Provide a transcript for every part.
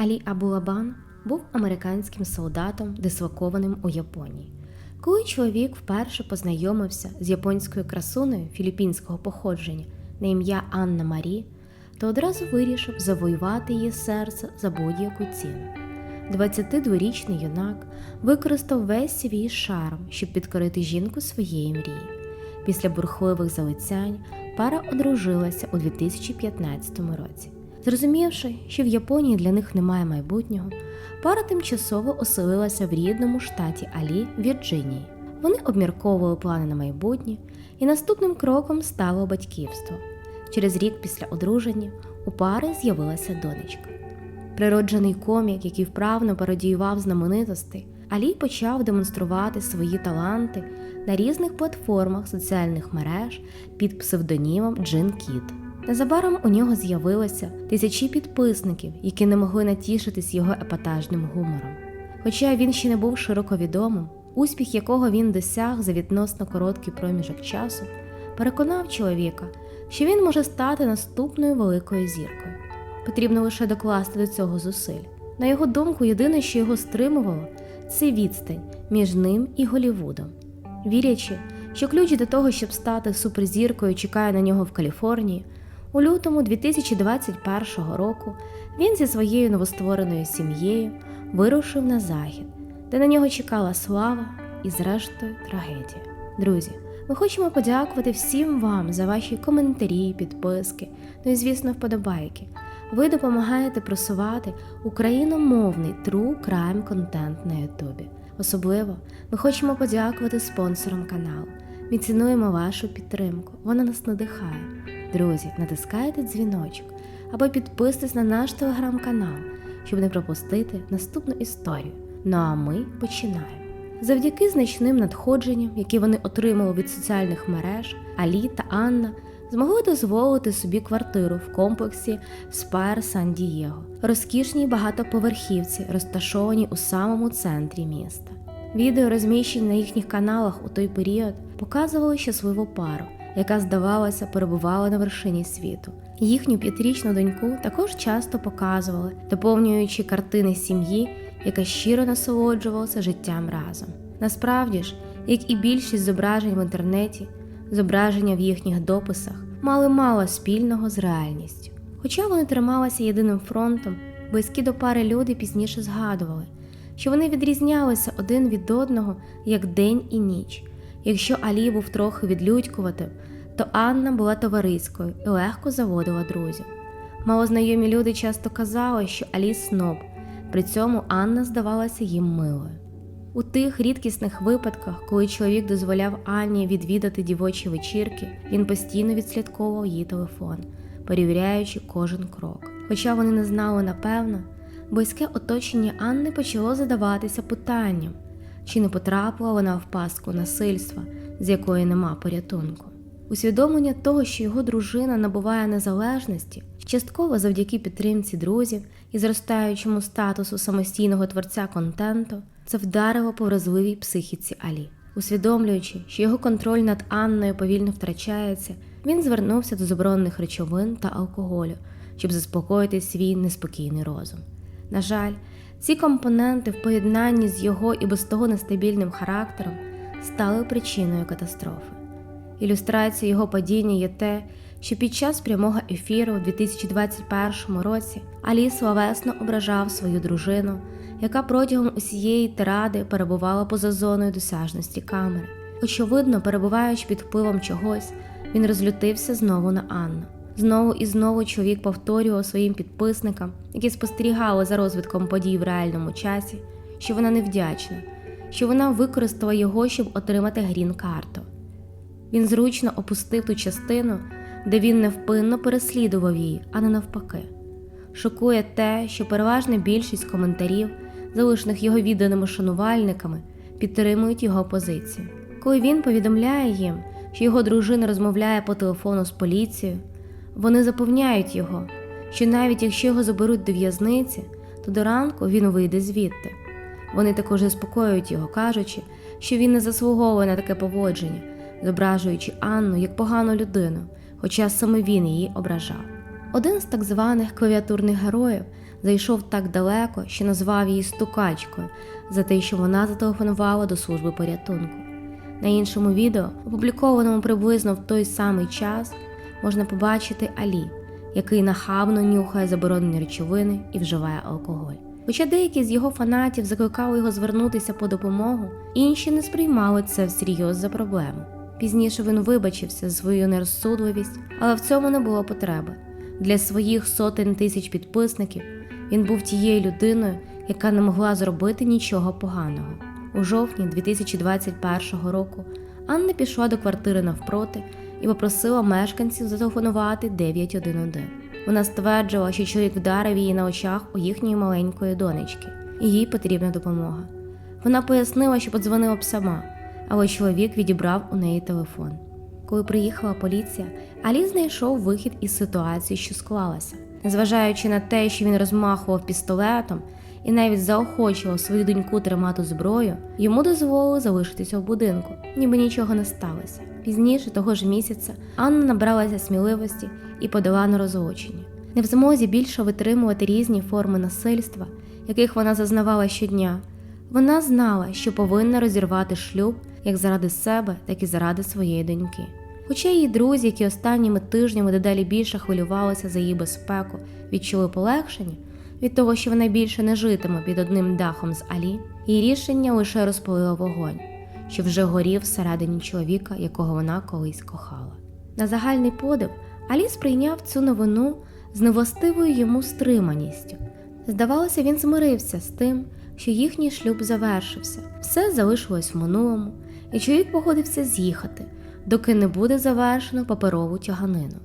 Алі Абулабан був американським солдатом, дислокованим у Японії. Коли чоловік вперше познайомився з японською красунею філіппінського походження на ім'я Анна Марі, то одразу вирішив завоювати її серце за будь-яку ціну. 22-річний юнак використав весь свій шарм, щоб підкорити жінку своєї мрії. Після бурхливих залицянь пара одружилася у 2015 році. Зрозумівши, що в Японії для них немає майбутнього, пара тимчасово оселилася в рідному штаті Алі Вірджинії. Вони обмірковували плани на майбутнє, і наступним кроком стало батьківство. Через рік після одруження у пари з'явилася донечка. Природжений комік, який вправно пародіював знаменитостей, Алі почав демонструвати свої таланти на різних платформах соціальних мереж під псевдонімом Джин Кіт. Незабаром у нього з'явилося тисячі підписників, які не могли натішитись його епатажним гумором. Хоча він ще не був широко відомим, успіх якого він досяг за відносно короткий проміжок часу, переконав чоловіка, що він може стати наступною великою зіркою. Потрібно лише докласти до цього зусиль. На його думку, єдине, що його стримувало, це відстань між ним і Голівудом. Вірячи, що ключ до того, щоб стати суперзіркою, чекає на нього в Каліфорнії, у лютому 2021 року він зі своєю новоствореною сім'єю вирушив на захід, де на нього чекала слава і, зрештою, трагедія. Друзі, ми хочемо подякувати всім вам за ваші коментарі, підписки, ну і, звісно, вподобайки. Ви допомагаєте просувати україномовний true crime контент на Ютубі. Особливо ми хочемо подякувати спонсорам каналу. Ми цінуємо вашу підтримку, вона нас надихає. Друзі, натискайте дзвіночок або підписуйтесь на наш телеграм-канал, щоб не пропустити наступну історію. Ну а ми починаємо. Завдяки значним надходженням, які вони отримали від соціальних мереж, Алі та Анна змогли дозволити собі квартиру в комплексі Спайр Сан Дієго, розкішній багатоповерхівці, розташованій у самому центрі міста. Відео, розміщені на їхніх каналах у той період, показували щасливу пару, яка, здавалося, перебувала на вершині світу. Їхню п'ятирічну доньку також часто показували, доповнюючи картини сім'ї, яка щиро насолоджувалася життям разом. Насправді ж, як і більшість зображень в інтернеті, зображення в їхніх дописах мали мало спільного з реальністю. Хоча вони трималися єдиним фронтом, близькі до пари люди пізніше згадували, що вони відрізнялися один від одного як день і ніч. Якщо Алі був трохи відлюдькуватим, то Анна була товариською і легко заводила друзів. Малознайомі люди часто казали, що Алі сноб, при цьому Анна здавалася їм милою. У тих рідкісних випадках, коли чоловік дозволяв Анні відвідати дівочі вечірки, він постійно відслідковував її телефон, перевіряючи кожен крок. Хоча вони не знали напевно, близьке оточення Анни почало задаватися питанням, чи не потрапила вона в пастку насильства, з якої нема порятунку. Усвідомлення того, що його дружина набуває незалежності, частково завдяки підтримці друзів і зростаючому статусу самостійного творця контенту, це вдарило по вразливій психіці Алі. Усвідомлюючи, що його контроль над Анною повільно втрачається, він звернувся до заборонених речовин та алкоголю, щоб заспокоїти свій неспокійний розум. На жаль, ці компоненти в поєднанні з його і без того нестабільним характером стали причиною катастрофи. Ілюстрацією його падіння є те, що під час прямого ефіру у 2021 році Алі словесно ображав свою дружину, яка протягом усієї тиради перебувала поза зоною досяжності камери. Очевидно, перебуваючи під впливом чогось, він розлютився знову на Анну. Знову і знову чоловік повторював своїм підписникам, які спостерігали за розвитком подій в реальному часі, що вона невдячна, що вона використала його, щоб отримати грін-карту. Він зручно опустив ту частину, де він невпинно переслідував її, а не навпаки. Шокує те, що переважна більшість коментарів, залишених його відданими шанувальниками, підтримують його позицію. Коли він повідомляє їм, що його дружина розмовляє по телефону з поліцією, вони запевняють його, що навіть якщо його заберуть до в'язниці, то до ранку він вийде звідти. Вони також заспокоюють його, кажучи, що він не заслуговує на таке поводження, зображуючи Анну як погану людину, хоча саме він її ображав. Один з так званих клавіатурних героїв зайшов так далеко, що назвав її стукачкою за те, що вона зателефонувала до служби порятунку. На іншому відео, опублікованому приблизно в той самий час, можна побачити Алі, який нахабно нюхає заборонені речовини і вживає алкоголь. Хоча деякі з його фанатів закликали його звернутися по допомогу, інші не сприймали це всерйоз за проблему. Пізніше він вибачився за свою нерозсудливість, але в цьому не було потреби. Для своїх сотень тисяч підписників він був тією людиною, яка не могла зробити нічого поганого. У жовтні 2021 року Анна пішла до квартири навпроти і попросила мешканців зателефонувати 911. Вона стверджувала, що чоловік вдарив її на очах у їхньої маленької донечки, і їй потрібна допомога. Вона пояснила, що подзвонила б сама, але чоловік відібрав у неї телефон. Коли приїхала поліція, Алі знайшов вихід із ситуації, що склалася. Незважаючи на те, що він розмахував пістолетом і навіть заохочував свою доньку тримати зброю, йому дозволили залишитися в будинку, ніби нічого не сталося. Пізніше того ж місяця Анна набралася сміливості і подала на розлучення. Не в змозі більше витримувати різні форми насильства, яких вона зазнавала щодня. Вона знала, що повинна розірвати шлюб як заради себе, так і заради своєї доньки. Хоча її друзі, які останніми тижнями дедалі більше хвилювалися за її безпеку, відчули полегшення від того, що вона більше не житиме під одним дахом з Алі, її рішення лише розпалило вогонь, що вже горів всередині чоловіка, якого вона колись кохала. На загальний подив Алі сприйняв цю новину з невластивою йому стриманістю. Здавалося, він змирився з тим, що їхній шлюб завершився, все залишилось в минулому, і чоловік погодився з'їхати, доки не буде завершено паперову тяганину.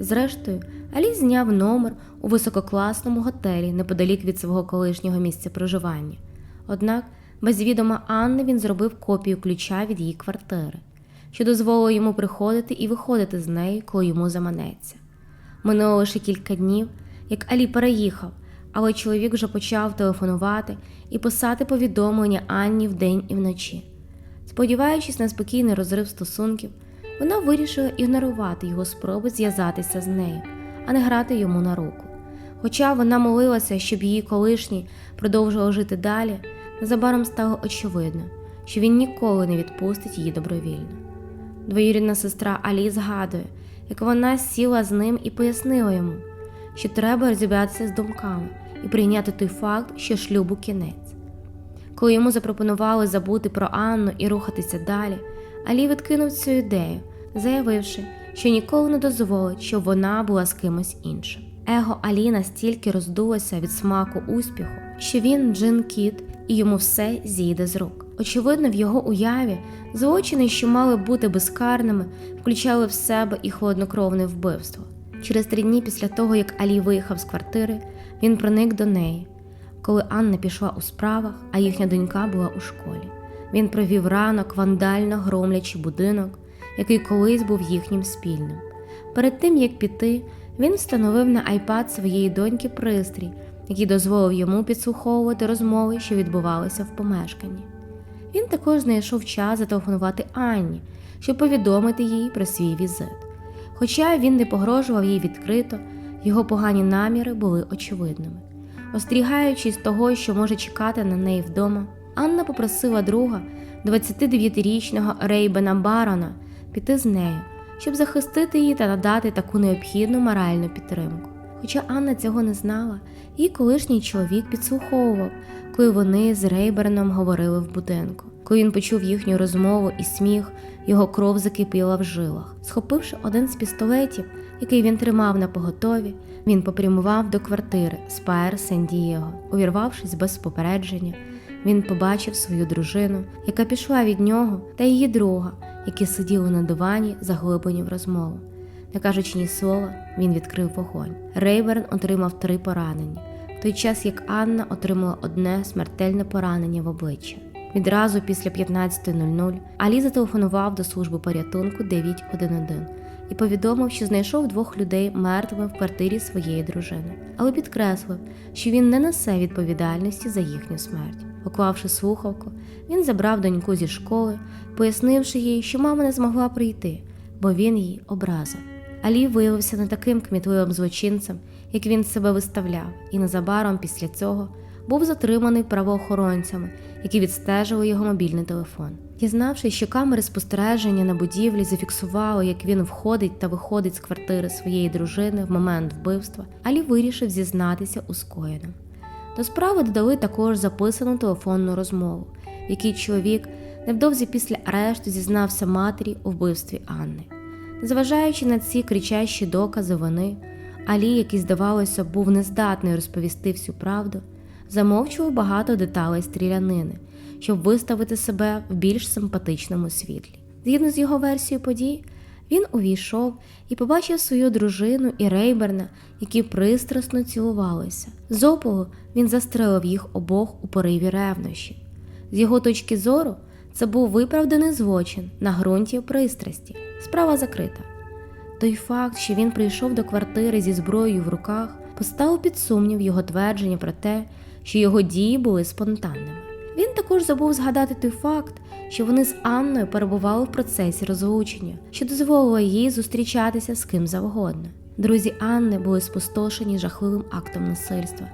Зрештою, Алі зняв номер у висококласному готелі неподалік від свого колишнього місця проживання. Однак, без відома Анни він зробив копію ключа від її квартири, що дозволило йому приходити і виходити з неї, коли йому заманеться. Минуло лише кілька днів, як Алі переїхав, але чоловік вже почав телефонувати і писати повідомлення Анні вдень і вночі. Сподіваючись на спокійний розрив стосунків, вона вирішила ігнорувати його спроби зв'язатися з нею, а не грати йому на руку. Хоча вона молилася, щоб її колишній продовжував жити далі, незабаром стало очевидно, що він ніколи не відпустить її добровільно. Двоюрідна сестра Алі згадує, як вона сіла з ним і пояснила йому, що треба розібратися з думками і прийняти той факт, що шлюбу кінець. Коли йому запропонували забути про Анну і рухатися далі, Алі відкинув цю ідею, заявивши, що ніколи не дозволить, щоб вона була з кимось іншим. Его Алі настільки роздулося від смаку успіху, що він Джин Кіт і йому все зійде з рук. Очевидно, в його уяві злочини, що мали бути безкарними, включали в себе і холоднокровне вбивство. Через три дні після того, як Алі виїхав з квартири, він проник до неї, коли Анна пішла у справах, а їхня донька була у школі. Він провів ранок, вандально громлячи будинок, який колись був їхнім спільним. Перед тим як піти, він встановив на айпад своєї доньки пристрій, який дозволив йому підслуховувати розмови, що відбувалися в помешканні. Він також знайшов час зателефонувати Анні, щоб повідомити їй про свій візит. Хоча він не погрожував їй відкрито, його погані наміри були очевидними. Остерігаючись того, що може чекати на неї вдома, Анна попросила друга, 29-річного Рейбена Барона, піти з нею, щоб захистити її та надати таку необхідну моральну підтримку. Хоча Анна цього не знала, її колишній чоловік підслуховував, коли вони з Рейберном говорили в будинку. Коли він почув їхню розмову і сміх, його кров закипіла в жилах. Схопивши один з пістолетів, який він тримав на поготові, він попрямував до квартири Спаєр Сен-Дієго. Увірвавшись без попередження, він побачив свою дружину, яка пішла від нього, та її друга, які сиділи на дивані, заглиблені в розмову. Не кажучи ні слова, він відкрив вогонь. Рейберн отримав три поранення, в той час як Анна отримала одне смертельне поранення в обличчя. Відразу після 15.00 Алі зателефонував до служби порятунку 911 і повідомив, що знайшов двох людей мертвими в квартирі своєї дружини, але підкреслив, що він не несе відповідальності за їхню смерть. Поклавши слухавку, він забрав доньку зі школи, пояснивши їй, що мама не змогла прийти, бо він її образив. Алі виявився не таким кмітливим злочинцем, як він себе виставляв, і незабаром після цього був затриманий правоохоронцями, які відстежили його мобільний телефон. Дізнавшись, що камери спостереження на будівлі зафіксували, як він входить та виходить з квартири своєї дружини в момент вбивства, Алі вирішив зізнатися у скоєному. До справи додали також записану телефонну розмову, в якій чоловік невдовзі після арешту зізнався матері у вбивстві Анни. Незважаючи на ці кричащі докази вини, Алі, який, здавалося, був нездатний розповісти всю правду, замовчував багато деталей стрілянини, щоб виставити себе в більш симпатичному світлі. Згідно з його версією подій, він увійшов і побачив свою дружину і Рейберна, які пристрасно цілувалися. З опогу він застрелив їх обох у пориві ревнощі. З його точки зору, це був виправданий злочин на ґрунті пристрасті. Справа закрита. Той факт, що він прийшов до квартири зі зброєю в руках, поставив під сумнів його твердження про те, що його дії були спонтанними. Він також забув згадати той факт, що вони з Анною перебували в процесі розлучення, що дозволило їй зустрічатися з ким завгодно. Друзі Анни були спустошені жахливим актом насильства,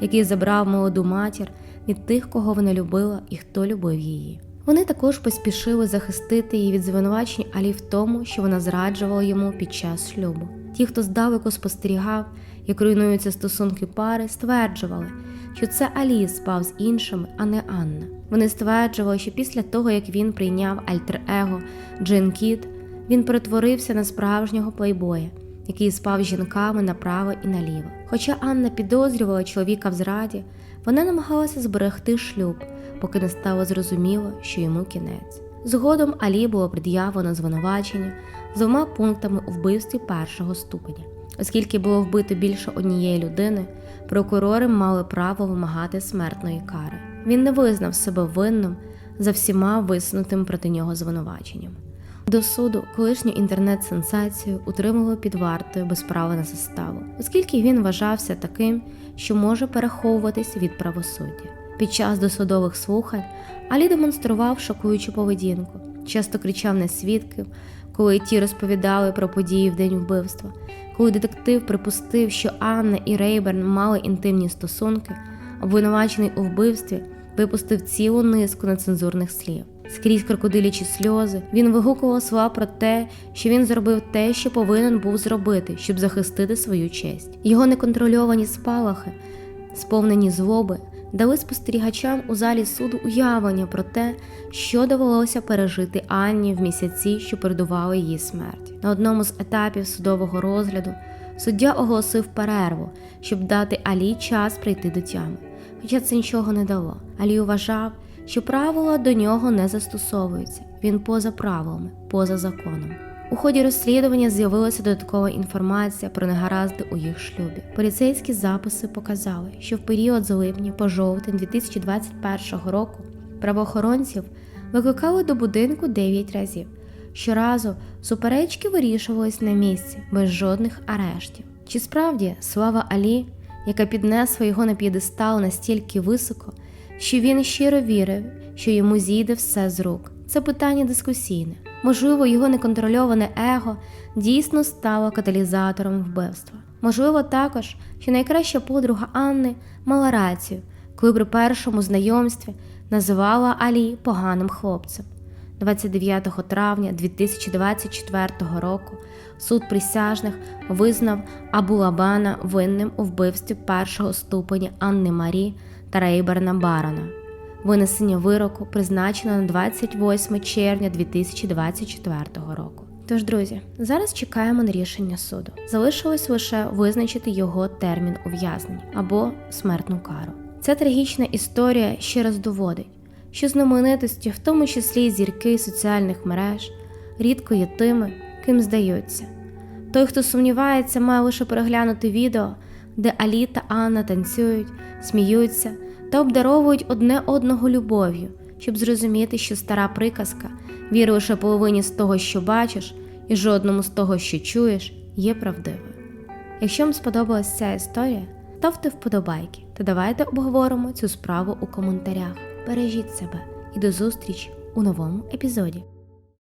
який забрав молоду матір від тих, кого вона любила і хто любив її. Вони також поспішили захистити її від звинувачень Алі в тому, що вона зраджувала йому під час шлюбу. Ті, хто здалеку спостерігав, як руйнуються стосунки пари, стверджували, що це Алі спав з іншими, а не Анна. Вони стверджували, що після того, як він прийняв альтер-его Джин Кіт, він перетворився на справжнього плейбоя, який спав з жінками направо і наліво. Хоча Анна підозрювала чоловіка в зраді, вона намагалася зберегти шлюб, поки не стало зрозуміло, що йому кінець. Згодом Алі було пред'явлено звинувачення з двома пунктами у вбивстві першого ступеня. Оскільки було вбито більше однієї людини, прокурори мали право вимагати смертної кари. Він не визнав себе винним за всіма висунутим проти нього звинуваченням. До суду колишню інтернет-сенсацію утримували під вартою без права на заставу, оскільки він вважався таким, що може переховуватись від правосуддя. Під час досудових слухань Алі демонстрував шокуючу поведінку, часто кричав на свідків, коли ті розповідали про події в день вбивства. Коли детектив припустив, що Анна і Рейберн мали інтимні стосунки, обвинувачений у вбивстві випустив цілу низку нецензурних слів. Скрізь крокодилячі сльози, він вигукував слова про те, що він зробив те, що повинен був зробити, щоб захистити свою честь. Його неконтрольовані спалахи, сповнені злоби, дали спостерігачам у залі суду уявлення про те, що довелося пережити Анні в місяці, що передували її смерті. На одному з етапів судового розгляду суддя оголосив перерву, щоб дати Алі час прийти до тями. Хоча це нічого не дало. Алі вважав, що правила до нього не застосовуються. Він поза правилами, поза законом. У ході розслідування з'явилася додаткова інформація про негаразди у їх шлюбі. Поліцейські записи показали, що в період з липня по жовтень 2021 року правоохоронців викликали до будинку 9 разів. Щоразу суперечки вирішувались на місці без жодних арештів. Чи справді слава Алі, яка піднесла його на п'єдестал настільки високо, що він щиро вірив, що йому зійде все з рук? Це питання дискусійне. Можливо, його неконтрольоване его дійсно стало каталізатором вбивства. Можливо, також, що найкраща подруга Анни мала рацію, коли при першому знайомстві називала Алі поганим хлопцем. 29 травня 2024 року суд присяжних визнав Абулабана винним у вбивстві першого ступеня Анни Марі та Рейберна Барона. Винесення вироку призначено на 28 червня 2024 року. Тож, друзі, зараз чекаємо на рішення суду. Залишилось лише визначити його термін ув'язнення або смертну кару. Ця трагічна історія ще раз доводить, що знаменитості, в тому числі зірки соціальних мереж, рідко є тими, ким здаються. Той, хто сумнівається, має лише переглянути відео, де Алі та Анна танцюють, сміються та обдаровують одне одного любов'ю, щоб зрозуміти, що стара приказка віри лише половині з того, що бачиш, і жодному з того, що чуєш, є правдивою. Якщо вам сподобалася ця історія, ставте вподобайки та давайте обговоримо цю справу у коментарях. Бережіть себе і до зустрічі у новому епізоді.